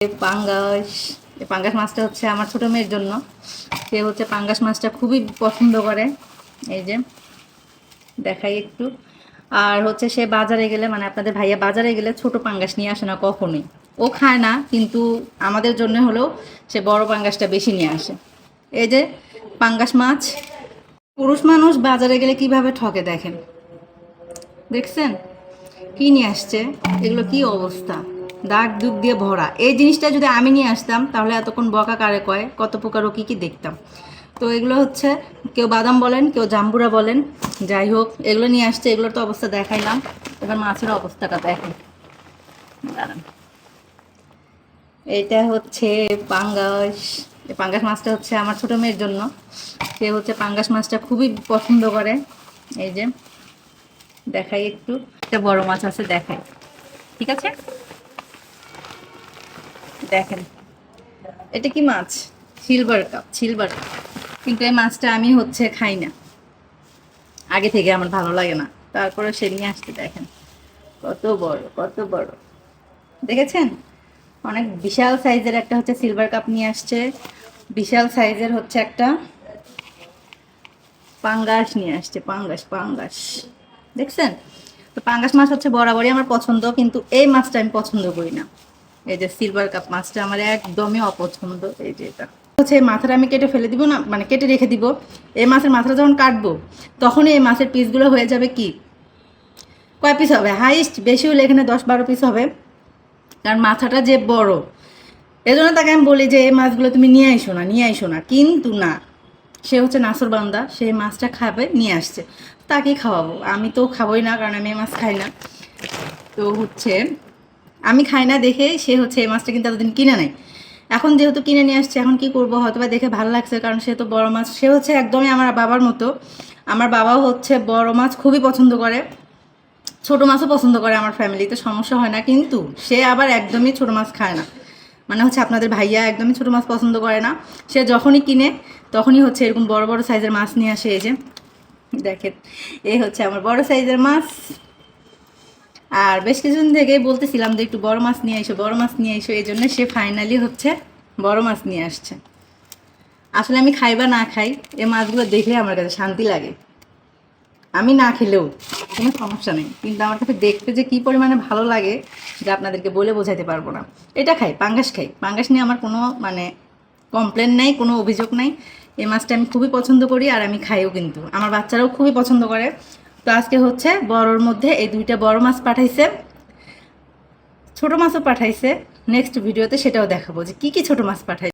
পাঙ্গাস। পাঙ্গাস মাছটা হচ্ছে আমার ছোট মেয়ের জন্য। সে হচ্ছে পাঙ্গাস মাছটা খুবই পছন্দ করে। এই যে, দেখাই একটু। আর হচ্ছে সে বাজারে গেলে মানে আপনাদের ভাইয়া বাজারে গেলে ছোট পাঙ্গাস নিয়ে আসে না কখনোই। ও খায় না, কিন্তু আমাদের জন্য হলেও সে বড় পাঙ্গাসটা বেশি নিয়ে আসে। এই যে, পাঙ্গাস মাছ। পুরুষ মানুষ বাজারে গেলে কীভাবে ঠকে দেখেন? দেখছেন? কি নিয়ে আসছে? এগুলো কি অবস্থা? দাগ দুগ দিয়ে ভরা। এই জিনিসটা যদি আমি নিয়ে আসতাম, তাহলে এতক্ষণ বকা কারে কয়? কত প্রকার ও কী কী দেখতাম। তো এগুলো হচ্ছে, কেউ বাদাম বলেন, কেউ জাম্বুরা বলেন, যাই হোক, এগুলো নিয়ে আসছে, এগুলোর তো অবস্থা দেখাইলাম। এবার মাছের অবস্থাটা দেখেন। এটা হচ্ছে পাঙ্গাস। পাঙ্গাস মাছটা হচ্ছে আমার ছোটো মেয়ের জন্য। সে হচ্ছে পাঙ্গাস মাছটা খুবই পছন্দ করে। এই যে, দেখাই একটু। একটা বড় মাছ আছে, দেখাই। ঠিক আছে? দেখেন। এটা কি মাছ? সিলভার কাপ সিলভার কাপ কিন্তু এই মাছটা আমি হচ্ছে খাই না। আগে থেকে আমার ভালো লাগে না। তারপরে সে নিয়ে আসতে দেখেন। কত বড় কত বড়। দেখেছেন? অনেক বিশাল সাইজের একটা হচ্ছে সিলভার কাপ নিয়ে আসছে। বিশাল সাইজের হচ্ছে একটা পাঙ্গাস নিয়ে আসছে। পাঙ্গাস পাঙ্গাস। দেখছেন? তো পাঙ্গাস মাছ হচ্ছে বরাবরই আমার পছন্দ, কিন্তু এই মাছটা আমি পছন্দ করি না। এই যে সিলভার কাপ মাছটা আমার একদমই অপছন্দ, এই যে এটা। হচ্ছে এই মাথাটা আমি কেটে ফেলে দিব না মানে কেটে রেখে দিব। এই মাছের মাথাটা যখন কাটবো, তখনই এই মাছের পিসগুলো হয়ে যাবে কি? কয় পিস হবে? হাইস্ট বেশি হলে এখানে দশ বারো পিস হবে। কারণ মাথাটা যে বড়। এজন্য তাকে আমি বলি যে, এই মাছগুলো তুমি নিয়ে আইসো না, নিয়ে আইসো না। কিন্তু না, সে হচ্ছে নাসর বান্দা। সে মাছটা খাবে, নিয়ে আসছে। তাকে খাওয়াবো। আমি তো খাবোই না, কারণ আমি মাছ খাই না। তো হচ্ছে আমি খাই না দেখে সে হচ্ছে এই মাছটা কিন্তু এতদিন কিনে নেয় এখন যেহেতু কিনে নিয়ে আসছে, এখন কি করব? হয়তো বা দেখে ভালো লাগছে, কারণ সে তো বড় মাছ। সে হচ্ছে একদমই আমার বাবার মতো। আমার বাবাও হচ্ছে বড় মাছ খুবই পছন্দ করে। ছোট মাছও পছন্দ করে আমার ফ্যামিলিতে সমস্যা হয় না। কিন্তু সে আবার একদমই ছোট মাছ খায় না। মানে হচ্ছে আপনাদের ভাইয়া একদমই ছোট মাছ পছন্দ করে না। সে যখনই কিনে, তখনই হচ্ছে এরকম বড় বড় সাইজের মাছ নিয়ে আসে। এই যে, দেখেন, এই হচ্ছে আমার বড় সাইজের মাছ। আর বেশ কিছুদিন থেকেই বলতেছিলাম যে একটু বড় মাছ নিয়ে এসো বড় মাছ নিয়ে এসো এই জন্য সে ফাইনালি হচ্ছে বড় মাছ নিয়ে আসছে। আসলে আমি খাই বা না খাই, এই মাছগুলো দেখলে আমার কাছে শান্তি লাগে। আমি না খেলেও কোনো সমস্যা নেই, কিন্তু আমার কাছে দেখতে যে কী পরিমাণে ভালো লাগে যা আপনাদেরকে বলে বোঝাতে পারব না। এটা খাই, পাঙ্গাস খাই। পাঙ্গাস নিয়ে আমার কোনো মানে কমপ্লেন নেই, কোনো অভিযোগ নেই। এই মাছটা আমি খুবই পছন্দ করি আর আমি খাইও কিন্তু। আমার বাচ্চারাও খুবই পছন্দ করে। তো আজকে হচ্ছে বড়োর মধ্যে এই দুইটা বড় মাছ পাঠাইছে। ছোট মাছও পাঠাইছে। নেক্সট ভিডিওতে সেটাও দেখাবো যে কী কী ছোটো মাছ পাঠাই